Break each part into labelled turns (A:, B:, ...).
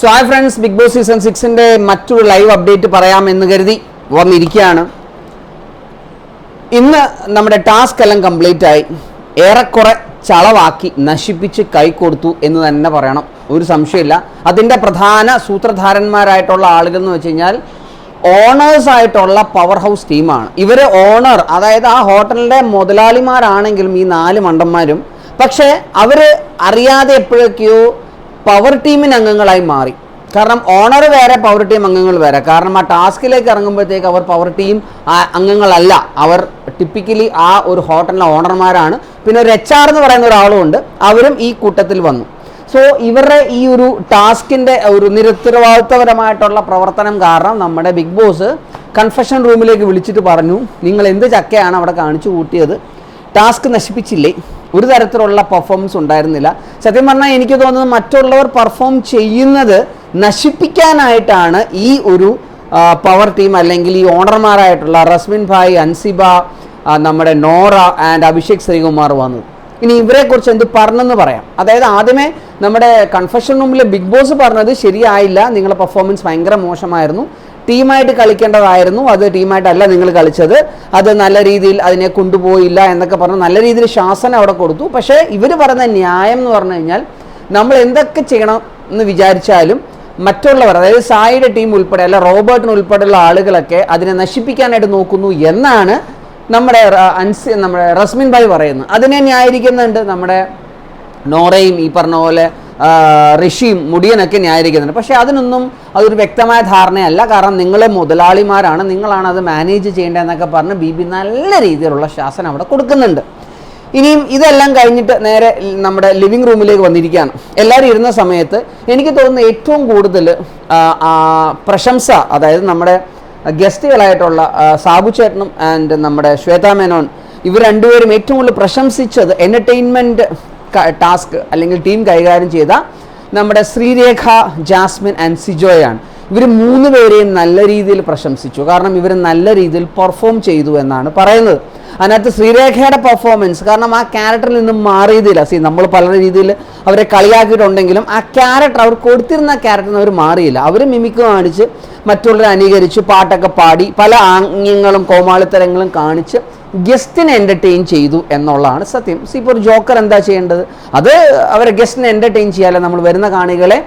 A: So hi friends Bigg Boss season സിക്സിന്റെ മറ്റൊരു live update പറയാമെന്ന് കരുതി വന്നിരിക്കുകയാണ്. ഇന്ന് നമ്മുടെ ടാസ്ക് എല്ലാം കംപ്ലീറ്റ് ആയി. ഏറെക്കുറെ ചളവാക്കി നശിപ്പിച്ച് കൈ കൊടുത്തു എന്ന് തന്നെ പറയണം. ഒരു സംശയമില്ല. അതിന്റെ പ്രധാന സൂത്രധാരന്മാരായിട്ടുള്ള ആളുകൾ എന്ന് വെച്ച് കഴിഞ്ഞാൽ ഓണേഴ്സ് ആയിട്ടുള്ള പവർ ഹൗസ് ടീമാണ് ഇവർ ഓണർ അതായത് ആ ഹോട്ടലിന്റെ മുതലാളിമാരാണെങ്കിലും ഈ നാല് മണ്ടന്മാരും. പക്ഷേ അവർ അറിയാതെ എപ്പോഴൊക്കെയോ പവർ ടീമിന് അംഗങ്ങളായി മാറി. കാരണം ഓണർ വേറെ പവർ ടീം അംഗങ്ങൾ വേറെ. കാരണം ആ ടാസ്കിലേക്ക് ഇറങ്ങുമ്പോഴത്തേക്ക് അവർ പവർ ടീം അംഗങ്ങളല്ല. അവർ ടിപ്പിക്കലി ആ ഒരു ഹോട്ടലിലെ ഓണർമാരാണ് പിന്നെ ഒരു എച്ച് ആർ എന്ന് പറയുന്ന ഒരാളുമുണ്ട് അവരും ഈ കൂട്ടത്തിൽ വന്നു. സോ ഇവരുടെ ഈ ഒരു ടാസ്കിന്റെ ഒരു നിരുത്തരവാദിത്വപരമായിട്ടുള്ള പ്രവർത്തനം കാരണം നമ്മുടെ ബിഗ് ബോസ് കൺഫഷൻ റൂമിലേക്ക് വിളിച്ചിട്ട് പറഞ്ഞു നിങ്ങൾ എന്ത് ചക്കയാണ് അവിടെ കാണിച്ചു കൂട്ടിയത്? ടാസ്ക് നശിപ്പിച്ചില്ലേ? ഒരു തരത്തിലുള്ള പെർഫോമൻസ് ഉണ്ടായിരുന്നില്ല. സത്യം പറഞ്ഞാൽ എനിക്ക് തോന്നുന്നത് മറ്റുള്ളവർ പെർഫോം ചെയ്യുന്നത് നശിപ്പിക്കാനായിട്ടാണ് ഈ ഒരു പവർ ടീം അല്ലെങ്കിൽ ഈ ഓണർമാരായിട്ടുള്ള റസ്മിൻ ഭായ് അൻസിബ നമ്മുടെ നോറ ആൻഡ് അഭിഷേക് ശ്രീകുമാർ വന്നത്. ഇനി ഇവരെക്കുറിച്ച് എന്ത് പറഞ്ഞെന്ന് പറയാം. അതായത് ആദ്യമേ നമ്മുടെ കൺഫഷൻ റൂമിലെ ബിഗ് ബോസ് പറഞ്ഞത് ശരിയായില്ല. നിങ്ങളുടെ പെർഫോമൻസ് ഭയങ്കര മോശമായിരുന്നു. ടീമായിട്ട് കളിക്കേണ്ടതായിരുന്നു. അത് ടീമായിട്ടല്ല നിങ്ങൾ കളിച്ചത്. അത് നല്ല രീതിയിൽ അതിനെ കൊണ്ടുപോയില്ല എന്നൊക്കെ പറഞ്ഞ് നല്ല രീതിയിൽ ശാസനം അവിടെ കൊടുത്തു. പക്ഷേ ഇവർ പറയുന്ന ന്യായം എന്ന് പറഞ്ഞു കഴിഞ്ഞാൽ നമ്മൾ എന്തൊക്കെ ചെയ്യണം എന്ന് വിചാരിച്ചാലും മറ്റുള്ളവർ അതായത് സായിയുടെ ടീം ഉൾപ്പെടെ അല്ല റോബർട്ടിന് ഉൾപ്പെടെയുള്ള ആളുകളൊക്കെ അതിനെ നശിപ്പിക്കാനായിട്ട് നോക്കുന്നു എന്നാണ് നമ്മുടെ അൻസ് നമ്മുടെ റസ്മിൻ ഭായ് പറയുന്നത്. അതിനെ ന്യായീകരിക്കുന്നുണ്ട്. നമ്മുടെ നോറയും ഈ പറഞ്ഞ പോലെ ഋഷിയും മുടിയനൊക്കെ ന്യായീകരിക്കുന്നുണ്ട്. പക്ഷേ അതിനൊന്നും അതൊരു വ്യക്തമായ ധാരണയല്ല. കാരണം നിങ്ങൾ മുതലാളിമാരാണ്. നിങ്ങളാണ് അത് മാനേജ് ചെയ്യേണ്ടതെന്നൊക്കെ പറഞ്ഞ് ബി ബി നല്ല രീതിയിലുള്ള ശാസനം അവിടെ കൊടുക്കുന്നുണ്ട്. ഇനിയും ഇതെല്ലാം കഴിഞ്ഞിട്ട് നേരെ നമ്മുടെ ലിവിങ് റൂമിലേക്ക് വന്നിരിക്കുകയാണ്. എല്ലാവരും ഇരുന്ന സമയത്ത് എനിക്ക് തോന്നുന്ന ഏറ്റവും കൂടുതൽ പ്രശംസ അതായത് നമ്മുടെ ഗസ്റ്റുകളായിട്ടുള്ള സാബു ചേട്ടനും ആൻഡ് നമ്മുടെ ശ്വേതാ മേനോൻ ഇവർ രണ്ടുപേരും ഏറ്റവും കൂടുതൽ പ്രശംസിച്ചത് എന്റർടൈൻമെന്റ് ടാസ്ക് അല്ലെങ്കിൽ ടീം കൈകാര്യം ചെയ്ത നമ്മുടെ ശ്രീരേഖ ജാസ്മിൻ ആൻഡ് സിജോയാണ്. ഇവർ മൂന്ന് പേരെയും നല്ല രീതിയിൽ പ്രശംസിച്ചു. കാരണം ഇവർ നല്ല രീതിയിൽ പെർഫോം ചെയ്തു എന്നാണ് പറയുന്നത്. അതിനകത്ത് ശ്രീരേഖയുടെ പെർഫോമൻസ് കാരണം ആ ക്യാരക്ടറിൽ നിന്നും മാറിയതില്ല. സി നമ്മൾ പല രീതിയിൽ അവരെ കളിയാക്കിയിട്ടുണ്ടെങ്കിലും ആ ക്യാരക്ടർ അവർ കൊടുത്തിരുന്ന ക്യാരക്ടറിന് അവർ മാറിയില്ല. അവർ മിമിക്ക് കാണിച്ച് മറ്റുള്ളവരെ അനുകരിച്ച് പാട്ടൊക്കെ പാടി പല ആംഗ്യങ്ങളും കോമാളിത്തരങ്ങളും കാണിച്ച് ഗസ്റ്റിനെ എന്റർടൈൻ ചെയ്തു എന്നുള്ളതാണ് സത്യം. ഇപ്പോൾ ഒരു ജോക്കർ എന്താ ചെയ്യേണ്ടത്? അത് അവരെ ഗസ്റ്റിനെ എന്റർടൈൻ ചെയ്യാതെ നമ്മൾ വരുന്ന കാണികളെ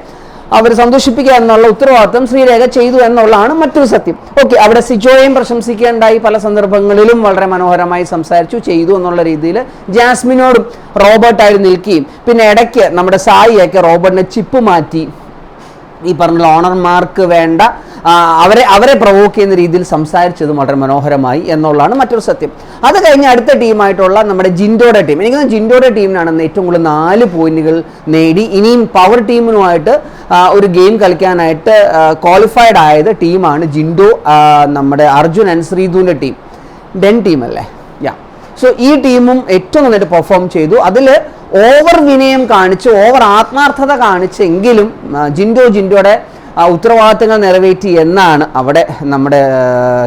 A: അവർ സന്തോഷിപ്പിക്കുക എന്നുള്ള ഉത്തരവാദിത്വം ശ്രീരേഖ ചെയ്തു എന്നുള്ളതാണ് മറ്റൊരു സത്യം. ഓക്കെ അവിടെ സിജോയെയും പ്രശംസിക്കേണ്ടായി പല സന്ദർഭങ്ങളിലും വളരെ മനോഹരമായി സംസാരിച്ചു ചെയ്തു എന്നുള്ള രീതിയിൽ ജാസ്മിനോടും റോബർട്ടായി നിൽക്കുകയും. പിന്നെ ഇടയ്ക്ക് നമ്മുടെ സായിയൊക്കെ റോബർട്ടിനെ ചിപ്പ് മാറ്റി. ഈ പറഞ്ഞ ഓണർമാർക്ക് വേണ്ട അവരെ അവരെ പ്രൊവോക്ക് ചെയ്യുന്ന രീതിയിൽ സംസാരിച്ചത് വളരെ മനോഹരമായി എന്നുള്ളതാണ് മറ്റൊരു സത്യം. അത് കഴിഞ്ഞ് അടുത്ത ടീമായിട്ടുള്ള നമ്മുടെ ജിൻഡോയുടെ ടീം. എനിക്ക് ജിൻഡോയുടെ ടീമിനാണ് ഏറ്റവും കൂടുതൽ നാല് പോയിന്റുകൾ നേടി. ഇനിയും പവർ ടീമിനുമായിട്ട് ഒരു ഗെയിം കളിക്കാനായിട്ട് ക്വാളിഫൈഡ് ആയത് ടീമാണ് ജിൻഡോ നമ്മുടെ Arjun and ശ്രീധുവിന്റെ team. Then team yeah so ഈ ടീമും ഏറ്റവും നന്നായിട്ട് പെർഫോം ചെയ്തു. അതിൽ ഓവർ വിനയം കാണിച്ച് ഓവർ ആത്മാർത്ഥത കാണിച്ചെങ്കിലും ജിൻഡോ ജിൻഡോയുടെ ഉത്തരവാദിത്തങ്ങൾ നിറവേറ്റി എന്നാണ് അവിടെ നമ്മുടെ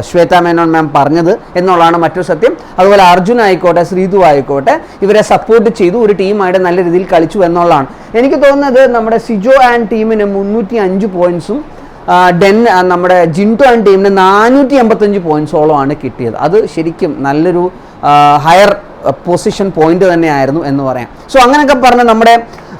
A: ശ്വേത മേനോൻ മാം പറഞ്ഞത് എന്നുള്ളതാണ് മറ്റൊരു സത്യം. അതുപോലെ അർജുൻ ആയിക്കോട്ടെ ശ്രീതു ആയിക്കോട്ടെ ഇവരെ സപ്പോർട്ട് ചെയ്തു. ഒരു ടീമായിട്ട് നല്ല രീതിയിൽ കളിച്ചു എന്നുള്ളതാണ്. എനിക്ക് തോന്നുന്നത് നമ്മുടെ സിജോ ആൻഡ് ടീമിന് മുന്നൂറ്റി അഞ്ച് പോയിന്റ്സും ഡെൻ നമ്മുടെ ജിൻഡോ ആൻഡ് ടീമിന് നാനൂറ്റി എൺപത്തഞ്ച് പോയിന്റ്സോളമാണ് കിട്ടിയത്. അത് ശരിക്കും നല്ലൊരു ഹയർ പൊസിഷൻ പോയിന്റ് തന്നെയായിരുന്നു എന്ന് പറയാം. സോ അങ്ങനെയൊക്കെ പറഞ്ഞ് നമ്മുടെ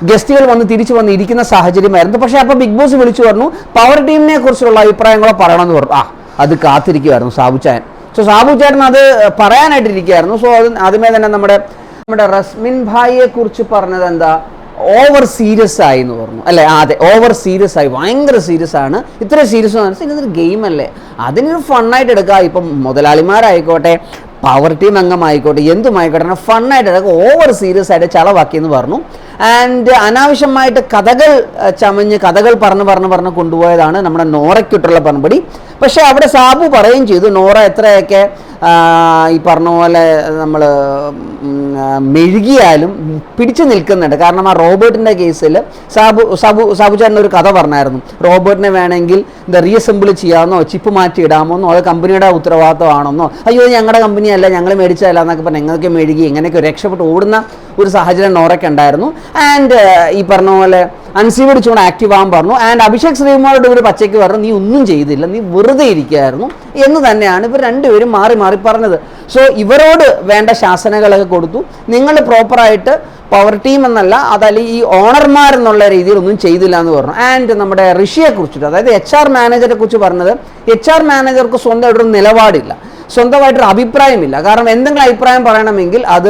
A: ഗസ്റ്റുകൾ വന്ന് തിരിച്ചു വന്ന് ഇരിക്കുന്ന സാഹചര്യമായിരുന്നു. പക്ഷേ അപ്പോൾ ബിഗ് ബോസ് വിളിച്ചു പറഞ്ഞു പവർ ടീമിനെ കുറിച്ചുള്ള അഭിപ്രായങ്ങളോ പറയണമെന്ന് പറഞ്ഞു. ആ അത് കാത്തിരിക്കുമായിരുന്നു സാബുചായൻ സോ സാബുചേട്ടൻ അത് പറയാനായിട്ടിരിക്കുകയായിരുന്നു സോ അത് ആദ്യമേ തന്നെ നമ്മുടെ നമ്മുടെ റസ്മിൻ ഭായിയെ കുറിച്ച് പറഞ്ഞത് എന്താ? ഓവർ സീരിയസ് ആയി എന്ന് പറഞ്ഞു. അല്ലേ? അതെ ഓവർ സീരിയസ് ആയി. ഭയങ്കര സീരിയസ് ആണ്. ഇത്ര സീരിയസ് ഇതൊരു ഗെയിം അല്ലേ? അതിനൊരു ഫണ്ണായിട്ട് എടുക്കുക ഇപ്പം മുതലാളിമാരായിക്കോട്ടെ പവർ ടീം അംഗമായിക്കോട്ടെ എന്തുമായിക്കോട്ടെ ഫണ്ണായിട്ട് അതൊക്കെ ഓവർ സീരിയസ് ആയിട്ട് ചളവാക്കിയെന്ന് പറഞ്ഞു. ആൻഡ് അനാവശ്യമായിട്ട് കഥകൾ ചമഞ്ഞ് കഥകൾ പറഞ്ഞ് പറഞ്ഞ് പറഞ്ഞ് കൊണ്ടുപോയതാണ് നമ്മുടെ നോറയ്ക്കിട്ടുള്ള പണപടി പക്ഷേ അവിടെ സാബു പറയുകയും ചെയ്തു നോറ എത്രയൊക്കെ ഈ പറഞ്ഞ പോലെ നമ്മൾ മെഴുകിയാലും പിടിച്ചു നിൽക്കുന്നുണ്ട്. കാരണം ആ റോബോട്ടിന്റെ കേസിൽ സാബു സാബു സാബു ചേട്ടൻ ഒരു കഥ പറഞ്ഞായിരുന്നു. റോബോട്ടിനെ വേണമെങ്കിൽ എന്താ റീഅസംബിൾ ചെയ്യാമെന്നോ ചിപ്പ് മാറ്റി ഇടാമെന്നോ അത് കമ്പനിയുടെ ഉത്തരവാദിത്തമാണെന്നോ അയ്യോ ഇത് ഞങ്ങളുടെ കമ്പനിയല്ല ഞങ്ങൾ മേടിച്ചതല്ല എന്നൊക്കെ പറഞ്ഞ് ഞങ്ങൾക്ക് മെഴുകി ഇങ്ങനെയൊക്കെ രക്ഷപ്പെട്ട് ഓടുന്ന ഒരു സാഹചര്യം നോറയ്ക്ക് ഉണ്ടായിരുന്നു. ആൻഡ് ഈ പറഞ്ഞ പോലെ അൻസീവോട് ചൂട് ആക്റ്റീവ് ആകാൻ പറഞ്ഞു. ആൻഡ് അഭിഷേക് ശ്രീകുമാറോട് ഇവർ പച്ചയ്ക്ക് പറഞ്ഞു നീ ഒന്നും ചെയ്തില്ല നീ വെറുതെ ഇരിക്കുകയായിരുന്നു. എന്ന് തന്നെയാണ് ഇവർ രണ്ടുപേരും മാറി മാറി പറഞ്ഞത്. സോ ഇവരോട് വേണ്ട ശാസനകളൊക്കെ കൊടുത്തു. നിങ്ങൾ പ്രോപ്പറായിട്ട് പവർ ടീം എന്നല്ല അതല്ല ഈ ഓണർമാർ എന്നുള്ള രീതിയിൽ ഒന്നും ചെയ്തില്ല എന്ന് പറഞ്ഞു. ആൻഡ് നമ്മുടെ ഋഷിയെ കുറിച്ചിട്ട് അതായത് എച്ച് ആർ മാനേജറെ കുറിച്ച് പറഞ്ഞത് എച്ച് ആർ മാനേജർക്ക് സ്വന്തമായിട്ടൊരു നിലപാടില്ല. സ്വന്തമായിട്ടൊരു അഭിപ്രായമില്ല. കാരണം എന്തെങ്കിലും അഭിപ്രായം പറയണമെങ്കിൽ അത്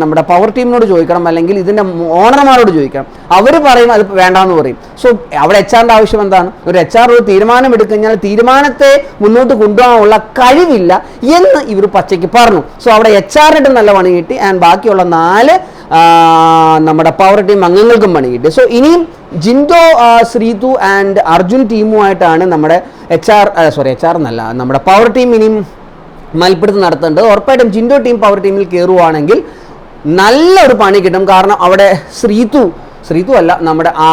A: നമ്മുടെ പവർ ടീമിനോട് ചോദിക്കണം അല്ലെങ്കിൽ ഇതിന്റെ ഓണർമാരോട് ചോദിക്കണം. അവർ പറയും അത് വേണ്ടാന്ന് പറയും. സോ അവിടെ എച്ച് ആറിന്റെ ആവശ്യം എന്താണ്? ഒരു എച്ച് ആർ ഒരു തീരുമാനം എടുക്കഴിഞ്ഞാൽ തീരുമാനത്തെ മുന്നോട്ട് കൊണ്ടുപോകാനുള്ള കഴിവില്ല എന്ന് ഇവർ പച്ചയ്ക്ക് പറഞ്ഞു. സോ അവിടെ എച്ച് ആറിനിട്ട് നല്ല പണി കിട്ടി ആൻഡ് ബാക്കിയുള്ള നാല് നമ്മുടെ പവർ ടീം അംഗങ്ങൾക്കും പണി കിട്ടി. സോ ഇനിയും ജിൻഡോ ശ്രീതു ആൻഡ് അർജുൻ ടീമുമായിട്ടാണ് നമ്മുടെ H R sorry H R എന്നല്ല നമ്മുടെ പവർ ടീം ഇനിയും മൽപ്പിടുത്തം നടത്തേണ്ടത്. ഉറപ്പായിട്ടും ജിൻഡോ ടീം പവർ ടീമിൽ കയറുവാണെങ്കിൽ നല്ലൊരു പണി കിട്ടും. കാരണം അവിടെ ശ്രീതു ശ്രീതു അല്ല നമ്മുടെ ആ,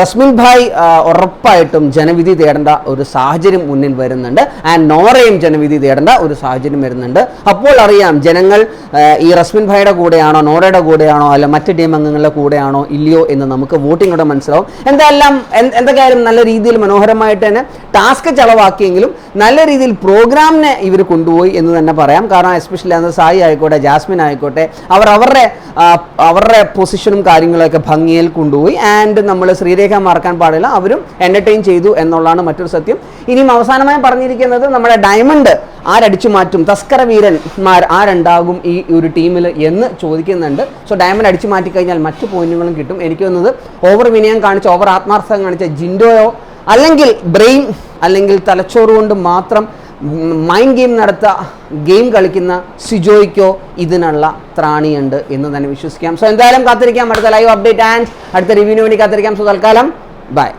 A: റസ്മിൻ ഭായ് ഉറപ്പായിട്ടും ജനവിധി തേടേണ്ട ഒരു സാഹചര്യം മുന്നിൽ വരുന്നുണ്ട്. ആൻഡ് നോറയും ജനവിധി തേടേണ്ട ഒരു സാഹചര്യം വരുന്നുണ്ട്. അപ്പോൾ അറിയാം ജനങ്ങൾ ഈ റസ്മിൻ ഭായിയുടെ കൂടെയാണോ നോറയുടെ കൂടെയാണോ അല്ല മറ്റ് ടീം അംഗങ്ങളുടെ കൂടെയാണോ ഇല്ലയോ എന്ന് നമുക്ക് വോട്ടിങ്ങിലൂടെ മനസ്സിലാവും. എന്തായാലും എന്ത് എന്തൊക്കെയായാലും നല്ല രീതിയിൽ മനോഹരമായിട്ട് തന്നെ ടാസ്ക് ചെലവാക്കിയെങ്കിലും നല്ല രീതിയിൽ പ്രോഗ്രാമിനെ ഇവർ കൊണ്ടുപോയി എന്ന് തന്നെ പറയാം. കാരണം എസ്പെഷ്യലി അന്ന് സായി ആയിക്കോട്ടെ ജാസ്മിൻ ആയിക്കോട്ടെ അവർ അവരുടെ അവരുടെ പൊസിഷനും കാര്യങ്ങളൊക്കെ ഭംഗിയിൽ കൊണ്ടുപോയി. ആൻഡ് നമ്മൾ ശ്രീരേഖ മറക്കാൻ പാടില്ല. അവരും എന്റർടൈൻ ചെയ്തു എന്നുള്ളതാണ് മറ്റൊരു സത്യം. ഇനിയും അവസാനമായി പറഞ്ഞിരിക്കുന്നത് നമ്മുടെ ഡയമണ്ട് ആരടിച്ചു മാറ്റും? തസ്കര വീരന്മാർ ആരുണ്ടാകും ഈ ഒരു ടീമിൽ എന്ന് ചോദിക്കുന്നുണ്ട്. സോ ഡയമണ്ട് അടിച്ചു മാറ്റിക്കഴിഞ്ഞാൽ മറ്റു പോയിന്റുകളും കിട്ടും. എനിക്ക് തോന്നുന്നത് ഓവർ വിനയം കാണിച്ച ഓവർ ആത്മാർത്ഥം കാണിച്ച ജിൻഡോയോ അല്ലെങ്കിൽ ബ്രെയിൻ അല്ലെങ്കിൽ തലച്ചോറ് കൊണ്ട് മാത്രം മൈൻഡ് ഗെയിം നടത്ത ഗെയിം കളിക്കുന്ന സിജോയ്ക്കോ ഇതിനുള്ള ത്രാണിയുണ്ട് എന്ന് തന്നെ വിശ്വസിക്കാം. സോ എന്തായാലും കാത്തിരിക്കാം. അടുത്ത ലൈവ് അപ്ഡേറ്റ് ആൻഡ് അടുത്ത റിവ്യൂവിന് വേണ്ടി കാത്തിരിക്കാം. സോ തൽക്കാലം ബൈ